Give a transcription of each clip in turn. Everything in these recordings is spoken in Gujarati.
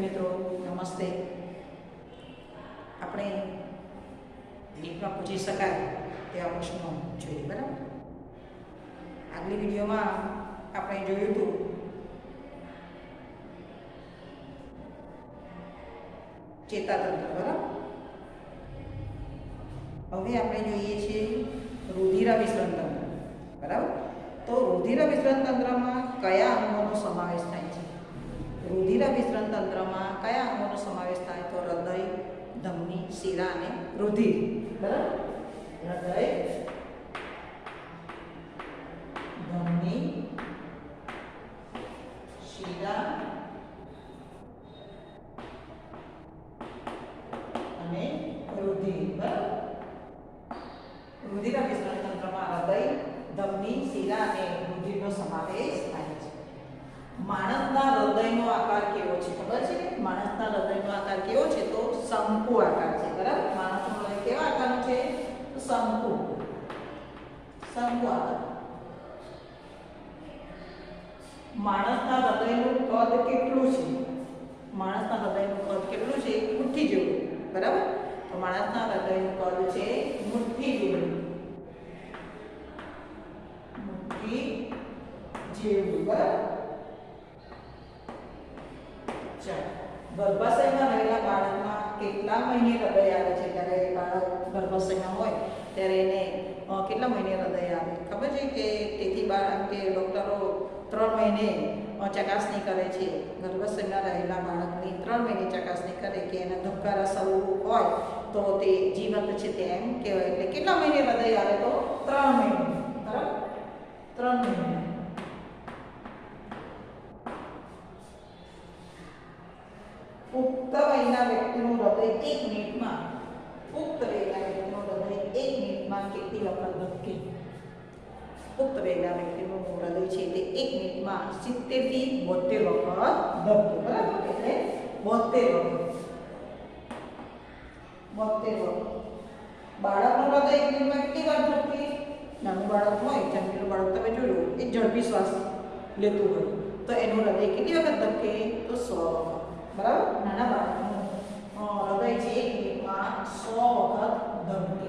મિત્રો, નમસ્તે. આપણે નીટમાં પૂછી શકાય તેવા પ્રશ્નો જોઈએ, બરાબર? આગલી વિડીયોમાં આપણે જોયું હતું ચેતાતંત્ર, બરાબર? હવે આપણે જોઈએ છીએ રુધિરાભિસરણ તંત્ર, બરાબર? તો રુધિરાભિસરણ તંત્રમાં કયા અંગોનો સમાવેશ થાય છે રુધિરાભિસરણ તંત્રમાં કયા અંગોનો સમાવેશ થાય? તો હૃદય, ધમની, શિરા અને રુધિર. બરાબર? હૃદય, ધમની, શિરા અને રુધિર. બરાબર? રુધિરાભિસરણ તંત્રમાં હૃદય, ધમની, શિરા અને રુધિરનો સમાવેશ થાય છે. કેવો છે ખબર છે? માણસના હૃદયનો આકાર કેવો છે? તો શંકુ આકાર છે, બરાબર? માણસનું હૃદય કેવા આકારનું છે? તો શંકુ. શંકુ આકાર. માણસના હૃદયનું કદ કેટલું છે? માણસના હૃદયનું કદ કેટલું છે? મુઠ્ઠી જેવું, બરાબર? તો માણસના હૃદયનું કદ છે મુઠ્ઠી જેવું. મુઠ્ઠી જેવું, બરાબર? ચાલો ગર્ભાશયમાં રહેલા બાળકમાં કેટલા મહિને હૃદય આવે છે? જ્યારે એ બાળક ગર્ભાશયમાં હોય, ત્યારે એને કેટલા મહિને હૃદય આવે? ખબર છે કે તેથી બાળક કે ડૉક્ટરો ત્રણ મહિને ચકાસણી કરે છે. ગર્ભાશયમાં રહેલા બાળકની ત્રણ મહિને ચકાસણી કરે કે એના ધબકારા શરૂ હોય, તો તે જીવંત છે તેમ કહેવાય. એટલે કેટલા મહિને હૃદય આવે તો? ત્રણ મહિને. બરાબર? ત્રણ મહિને પુખ્ત વયના વ્યક્તિનું હૃદય એક મિનિટમાં પુખ્ત રહેલા વ્યક્તિનો હૃદય એક મિનિટમાં કેટલી વખત ધબકે પુખ્ત રહેલા વ્યક્તિનું હૃદય છે તે એક મિનિટમાં સિત્તેરથી બોતેર વખત ધબકે બરાબર? એટલે બોતેર વખત. બોતેર વખત. બાળકનું હૃદય એક મિનિટમાં કેટલી વાર ધબકે નાનું બાળક હોય જન્મેલું બાળક તમે જોયું, એ ઝડપી શ્વાસ લેતું હોય. તો એનું હૃદય કેટલી વખત ધબકે તો સો વખત. બરાબર? નાના બાળકનું હૃદય છે એક મિનિટમાં સો વખત ધબકે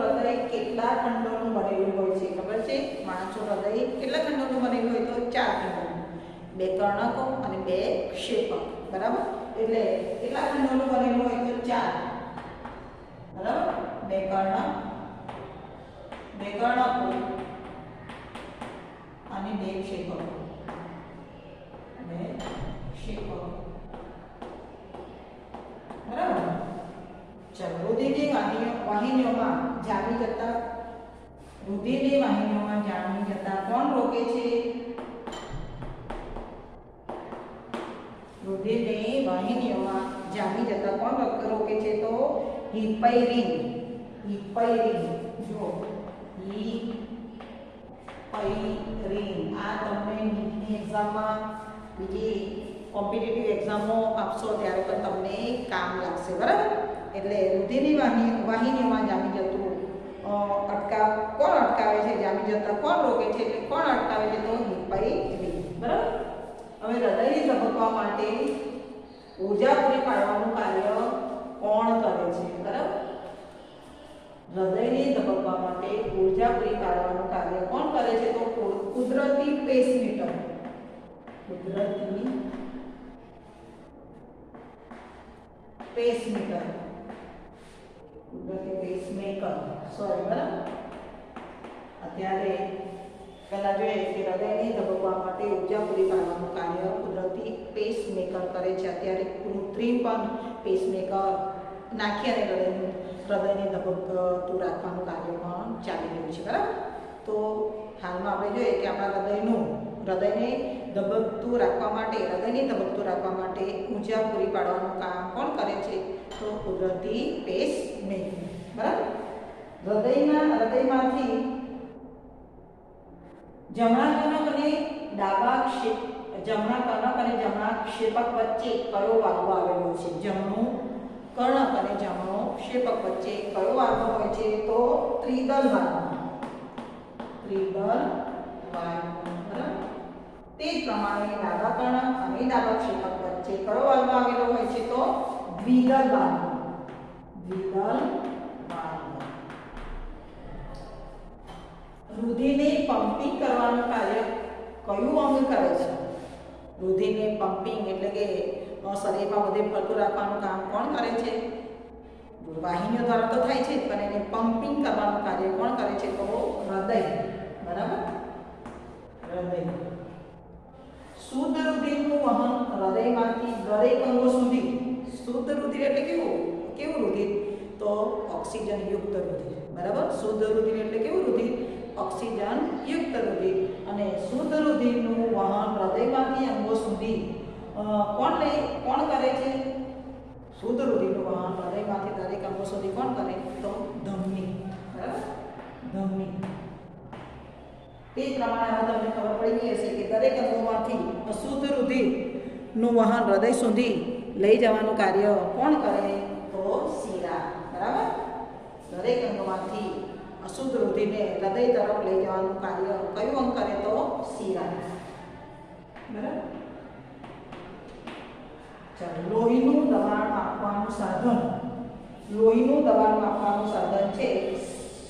હૃદય કેટલા ખંડોનું બનેલું હોય છે ખબર છે? માણસનું હૃદય કેટલા ખંડોનું બનેલું હોય તો ચાર ખંડોનું બે કર્ણકો અને બે ક્ષેપક. બરાબર? એટલે કેટલા ખંડોનું બનેલું હોય તો ચાર. બરાબર? બે કર્ણ બે કર્ણકો અને બે ક્ષેપકો. બે ક્ષેપકો. બરાબર? ચાલો રુધિરની વાહિનીઓ વાહિનીઓમાં જામી જતા રુધિરની વાહિનીઓમાં જામી જતા કોણ રોકે છે? રુધિરની વાહિનીઓમાં જામી જતા કોણ રોકે છે તો? હિપૈરિન. હિપૈરિન. જો, હિપૈરિન. આ તમને નીટની એક્ઝામમાં બીજી કોમ્પિટિટિવ એક્ઝામો આપશો ત્યારે પણ તમને કામ લાગશે, બરાબર? એટલે રુધિરની વાહિની વાહિનીઓમાં જામી જતું અટકાવ, કોણ અટકાવે છે? જામી જતા કોણ રોકે છે? એટલે કોણ અટકાવે છે? તો હિપૈરિન બરાબર? હવે હૃદયને ઝબકવા માટે ઊર્જા પૂરી પાડવાનું કાર્ય કોણ કરે છે? બરાબર? હૃદયને ધબકવા માટે ઊર્જા પૂરી પાડવાનું કાર્ય કોણ કરે છે? તો કુદરતી પેસમીટર. કુદરતી પેસમીટર કુદરતી પેસમેકર સોરી બરાબર? અત્યારે પહેલાં જોઈએ કે હૃદયને ધબકવા માટે ઊર્જા પૂરી પાડવાનું કાર્ય કુદરતી પેસમેકર કરે છે. અત્યારે કૃત્રિમ પણ પેસમેકર નાખી અને હૃદયનું, હૃદયને ધબકતું રાખવાનું કાર્ય પણ ચાલી રહ્યું છે. બરાબર? તો હાલમાં આપણે જોઈએ કે આપણા હૃદયનું, હૃદયને ધબકતું રાખવા માટે, હૃદયને ધબકતું રાખવા માટે ઊર્જા પૂરી પાડવાનું કામ કોણ કરે છે? તો કુદરતી પેસમેકર બરાબર? હૃદયના, હૃદયમાંથી જમણા કનક અને ડાબા ક્ષેપ, જમણા કનક અને જમણા ક્ષેપક વચ્ચે કયો વાલ્વ આવેલો છે? જમણું કર્ણક અને જમણો ક્ષેપક વચ્ચે કયો વાલ્વ હોય છે? તો ત્રિદલ વાલ્વ. ત્રિદલ વાલ્વ. તે પ્રમાણે ડાબા કર્ણ અને ડાબા ક્ષેપક વચ્ચે કયો વાલ્વ આવેલો હોય છે તો દ્વિદલ વાલ્વ દ્વિદલ વાલ્વ રુધિરને પમ્પિંગ કરવાનું કાર્ય કયું અંગ કરે છે? રુધિરને પમ્પિંગ એટલે કે શરીરમાં બધે ફરતું રાખવાનું કામ કોણ કરે છે? વાહિનીઓ દ્વારા તો થાય છે પણ એને પમ્પિંગ કરવાનું કાર્ય કોણ કરે છે? તો હૃદય. બરાબર? હૃદય. શુદ્ધ રુધિરનું વહન હૃદયમાંથી દરેક અંગો સુધી. શુદ્ધ રુધિર એટલે કેવું? કેવું રુધિર? તો ઓક્સિજન યુક્ત રુધિર. બરાબર? શુદ્ધ રુધિર એટલે કેવું રુધિર? ઓક્સિજન યુક્ત રુધિર. અને શુદ્ધ રુધિરનું વહન હૃદયમાંથી અંગો સુધી કોણ લે, કોણ કરે છે? શુદ્ધ રુધિરનું વહન હૃદયમાંથી દરેક અંગો સુધી કોણ કરે? તો ધમની. બરાબર? ધમની. તે પ્રમાણે હવે તમને ખબર પડી ગઈ હશે કે દરેક અંગોમાંથી અશુદ્ધ રુધિરનું વહન હૃદય સુધી લઈ જવાનું કાર્ય કોણ કરે? તો શીરા. બરાબર? દરેક અંગમાંથી અશુદ્ધ રુધિરને હૃદય તરફ લઈ જવાનું કાર્ય કયું અંગ કરે તો? શીરા. બરાબર? લોહીનું દબાણ માપવાનું સાધન. લોહીનું દબાણ માપવાનું સાધન છે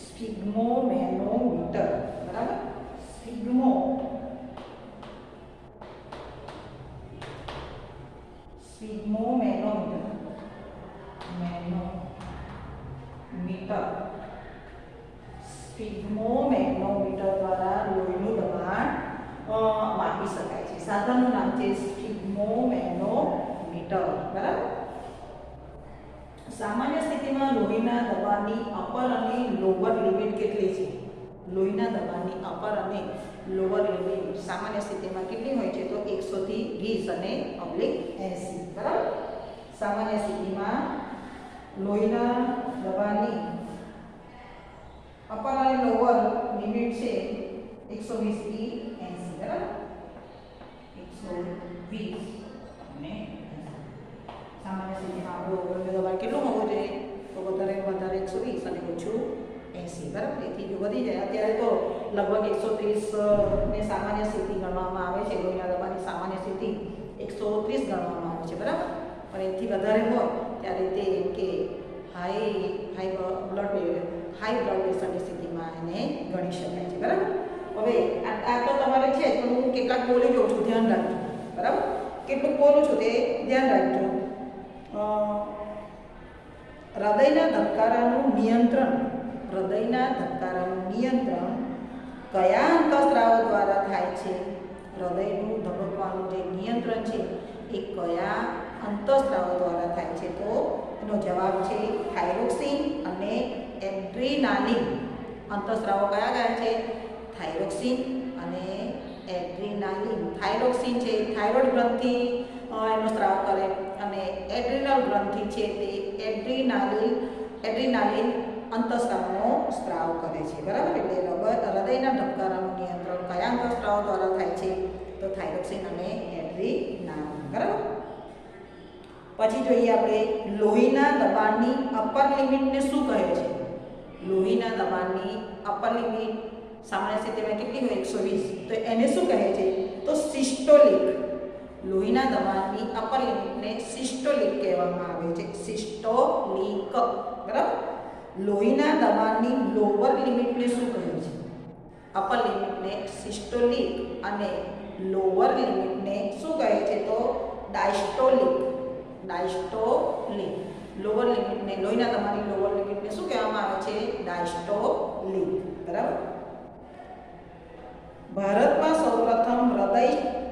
સ્પિગ્મોમેનોમીટર બરાબર સ્પિગ્મો સ્પિગ્મોમેનોમીટર મેનોમીટર સ્પિગ્મોમેનોમીટર દ્વારા લોહીનું દબાણ અ, માપી શકાય છે સાધનનું નામ છે સ્પિગ્મોમેનોમીટર બરાબર સામાન્ય સ્થિતિમાં લોહીના દબાણની અપર અને લોઅર લિમિટ કેટલી છે? લોહીના દબાણની અપર અને લોઅર લિમિટ સામાન્ય સ્થિતિમાં કેટલી હોય છે? તો એકસો થી વીસ અને પબ્લિક એંસી, બરાબર? સામાન્ય સ્થિતિમાં લોહીના દબાણની અપર અને લોઅર લિમિટ છે એકસો વીસથી એંસી, બરાબર? એકસો વીસ અને 80. સામાન્ય સ્થિતિમાં આપણું ઓવરનું દબાણ કેટલું હોવું જોઈએ તો વધારે વધારે એકસો વીસ અને ઓછું એંસી બરાબર એથી જો વધી જાય અત્યારે તો લગભગ એકસો ત્રીસ ને સામાન્ય સ્થિતિ ગણવામાં આવે છે લોહીના દબાણની સામાન્ય સ્થિતિ એકસો ત્રીસ ગણવામાં આવે છે બરાબર પણ એથી વધારે હોય ત્યારે તે કે high high blood high blood પ્રેશરની સ્થિતિમાં એને ગણી શકાય છે બરાબર હવે આ તો તમારે છે પણ હું કેટલાક બોલી જોઉં છું ધ્યાન રાખજો બરાબર કેટલું બોલું છું તે ધ્યાન રાખજો હૃદયના ધબકારાનું નિયંત્રણ, હૃદયના ધબકારાનું નિયંત્રણ કયા અંતઃસ્ત્રાવો દ્વારા થાય છે? હૃદયનું ધબકવાનું જે નિયંત્રણ છે, એ કયા અંતઃસ્ત્રાવો દ્વારા થાય છે? તો એનો જવાબ છે થાઇરોક્સિન અને એડ્રીનાલિન. અંતઃસ્ત્રાવો કયા કયા છે? થાઇરોક્સિન અને એડ્રીનાલિન. થાઇરોક્સિન છે, થાઇરોઇડ ગ્રંથિ એનો સ્ત્રાવ કરે. અને એડ્રિનલ ગ્રંથિ છે તે એડ્રિનાલિન એડ્રિનાલિન અંતઃસ્ત્રાવનો સ્ત્રાવ કરે છે. બરાબર? એટલે રબ- હૃદયના ધબકારાનું નિયંત્રણ કયા અંતઃસ્ત્રાવો દ્વારા થાય છે? તો થાઇરોક્સિન અને એડ્રિનાલિન. બરાબર? પછી જોઈએ આપણે લોહીના દબાણની અપર લિમિટને શું કહે છે? લોહીના દબાણની અપર લિમિટ સામાન્ય સ્થિતિમાં કેટલી હોય? એકસો વીસ. તો એને શું કહે છે? તો સિસ્ટોલિક લોહીના દબાણની અપર લિમિટને સિસ્ટોલિક કહેવામાં આવે છે. સિસ્ટોલિક બરાબર? લોહીના દબાણની લોઅર લિમિટને શું કહે છે? અપર લિમિટને સિસ્ટોલિક અને લોઅર લિમિટને શું કહે છે તો? ડાયસ્ટોલિક ડાયસ્ટોલિક લોઅર લિમિટને લોહીના દબાણની લોઅર લિમિટને શું કહેવામાં આવે છે? ડાયસ્ટોલિક બરાબર? ભારતમાં સૌપ્રથમ હૃદય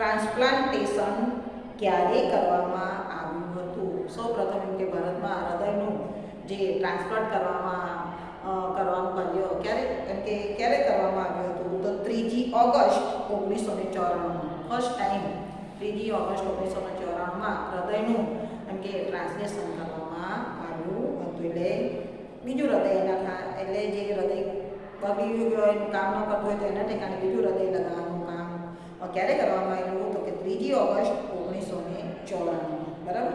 ટ્રાન્સપ્લાન્ટેશન ક્યારે કરવામાં આવ્યું હતું? સૌપ્રથમ એમ કે ભારતમાં હૃદયનું જે ટ્રાન્સપ્લાન્ટ કરવામાં કરવાનું કાર્ય ક્યારે, એમ કે ક્યારે કરવામાં આવ્યું હતું? તો ત્રીજી ઓગસ્ટ ઓગણીસો ને ચોરાણું ફર્સ્ટ ટાઈમ ત્રીજી ઓગસ્ટ ઓગણીસો ને ચોરાણુંમાં હૃદયનું એમ કે ટ્રાન્સલેશન કરવામાં આવ્યું હતું. એટલે બીજું હૃદય એના એટલે જે હૃદય હોય, કામ ન કરતું હોય તો એના ઠેકાણે બીજું હૃદય લગાવવાનું કામ ક્યારે કરવામાં આવ્યું તો કે ત્રીજી ઓગસ્ટ ઓગણીસો ને ચોરાણું, બરાબર?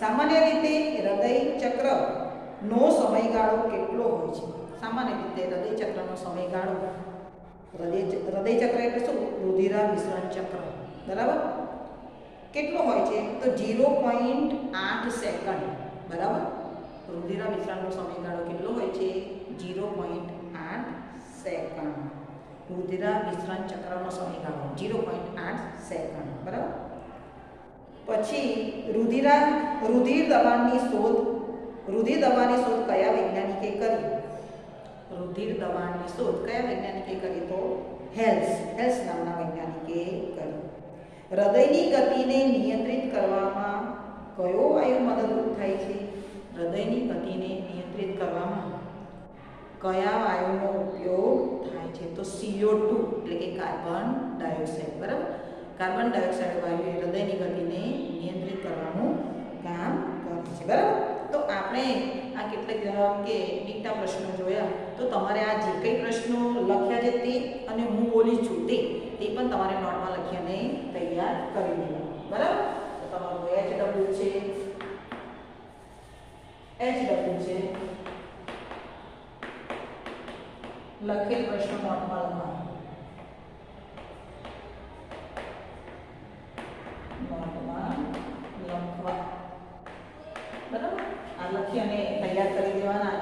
સામાન્ય રીતે હૃદય ચક્રનો સમયગાળો કેટલો હોય છે? સામાન્ય રીતે હૃદય ચક્રનો સમયગાળો, હૃદય હૃદય ચક્ર એટલે શું? રુધિરા મિશ્રણ ચક્ર, બરાબર? કેટલો હોય છે? તો ઝીરો પોઈન્ટ આઠ સેકન્ડ, બરાબર? રુધિરા મિશ્રણનો સમયગાળો કેટલો હોય છે ઝીરો પોઈન્ટ આઠ સેકન્ડ રુધિરા વિસરણ ચક્રનો સમયગાળો ઝીરો પોઈન્ટ આઠ સેકન્ડ બરાબર પછી રુધિરા રુધિર દબાણની શોધ રુધિર દબાણની શોધ કયા વૈજ્ઞાનિકે કરી રુધિર દબાણની શોધ કયા વૈજ્ઞાનિકે કરી તો હેલ્સ હેલ્સ નામના વૈજ્ઞાનિકે કરી હૃદયની ગતિને નિયંત્રિત કરવામાં કયો વાયુ મદદરૂપ થાય છે હૃદયની ગતિને નિયંત્રિત કરવામાં કયા વાયુનો ઉપયોગ થાય છે? તો CO2 એટલે કે કાર્બન ડાયોક્સાઇડ, બરાબર? કાર્બન ડાયોક્સાઇડ વાયુ એ હૃદયની ગતિને નિયંત્રિત કરવાનું કામ કરે છે, બરાબર? તો આપણે આ કેટલાક કે નીટના પ્રશ્નો જોયા. તો તમારે આ જે કંઈ પ્રશ્નો લખ્યા છે તે અને હું બોલી છું તે પણ તમારે નોટમાં લખી અને તૈયાર કરી દેવા બરાબર? તો તમારું એચ ડબલ્યુ છે. એચ ડબલ્યુ છે. લખેલ પ્રશ્નો નોટમાં લખવા નોટમાં લખવા. બરાબર? આ લખી અને તૈયાર કરી દેવાના.